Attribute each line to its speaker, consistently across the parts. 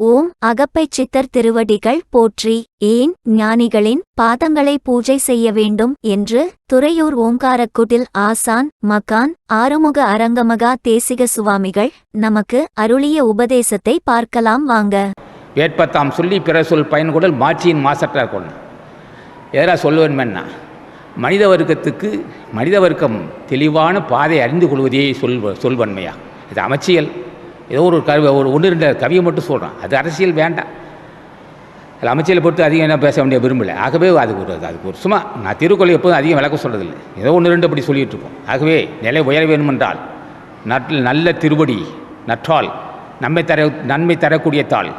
Speaker 1: ஓம் அகப்பைச் சித்தர் திருவடிகள் போற்றி ஏன் ஞானிகளின் பாதங்களை பூஜை செய்ய வேண்டும் என்று துறையூர் ஓங்காரக்குடில் ஆசான் மகான் ஆறுமுக அரங்கமகா தேசிக சுவாமிகள் நமக்கு அருளிய உபதேசத்தை பார்க்கலாம் வாங்க.
Speaker 2: வேட்பத்தாம் சொல்லி பிற சொல் பயன்கூடல் மாட்சியின் மாசற்றார் கொள்ளணும் எதரா சொல்லுவேன்மென்னா மனித வர்க்கத்துக்கு மனித வர்க்கம் தெளிவான பாதை அறிந்து கொள்வதே சொல் சொல்வன்மையா? இது அமைச்சியல். ஏதோ ஒரு கவி ஒரு ஒன்று ரெண்டு கவியை மட்டும் சொல்கிறான் அது அரசியல் வேண்டாம். அதில் அமைச்சியில் பொறுத்து அதிகம் என்ன பேச வேண்டிய விரும்பலை. ஆகவே அதுக்கு ஒரு அதுக்கு ஒரு சும்மா நான் திருக்குறளை எப்போதும் அதிகம் விளக்கம் சொல்கிறதில்லை ஏதோ ஒன்று ரெண்டு அப்படி சொல்லிகிட்டு இருக்கோம். ஆகவே நிலை உயர வேண்டுமென்றால் நட் நல்ல திருவடி நற்றால் நன்மை தர நன்மை தரக்கூடிய தாள்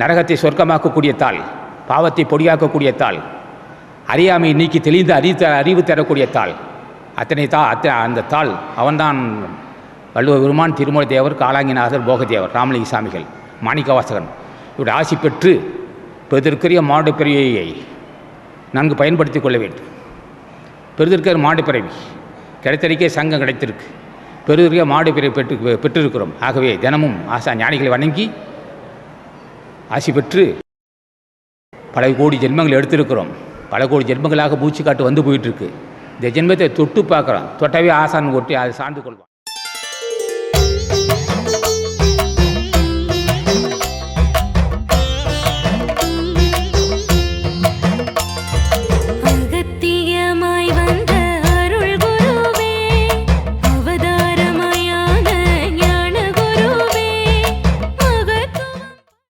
Speaker 2: நரகத்தை சொர்க்கமாக்கக்கூடிய தாள் பாவத்தை பொடியாக்கக்கூடிய தாள் அறியாமை நீக்கி தெளிந்த அறிவு த அறிவு தரக்கூடிய தாள் அத்தனை தா அத்த அந்த தாள் அவன்தான் வள்ளுவ பெருமான் திருமலை தேவர் காலாங்கிநாதர் போகத்தேவர் ராமலிங்க சாமிகள் மாணிக்கவாசகன். இவருடைய ஆசி பெற்று பெருதற்குரிய மாடுப்பிறவியை நன்கு பயன்படுத்தி கொள்ள வேண்டும். பெருதற்கிற மாடுப்பிறவி கிடைத்தறிக்கை கிடைத்தறிக்கே சங்கம் கிடைத்திருக்கு. பெருதற்கிற மாடுப்பிறவி பெற்று பெற்றிருக்கிறோம். ஆகவே தினமும் ஆசா ஞானிகளை வணங்கி ஆசி பெற்று பல கோடி ஜென்மங்கள் எடுத்திருக்கிறோம். பல கோடி ஜென்மங்களாக பூச்சி காட்டு வந்து போயிட்டுருக்கு இந்த ஜென்மத்தை தொட்டு பார்க்குறோம் தொட்டவே ஆசான் ஒட்டி அதை சார்ந்து கொள்வான்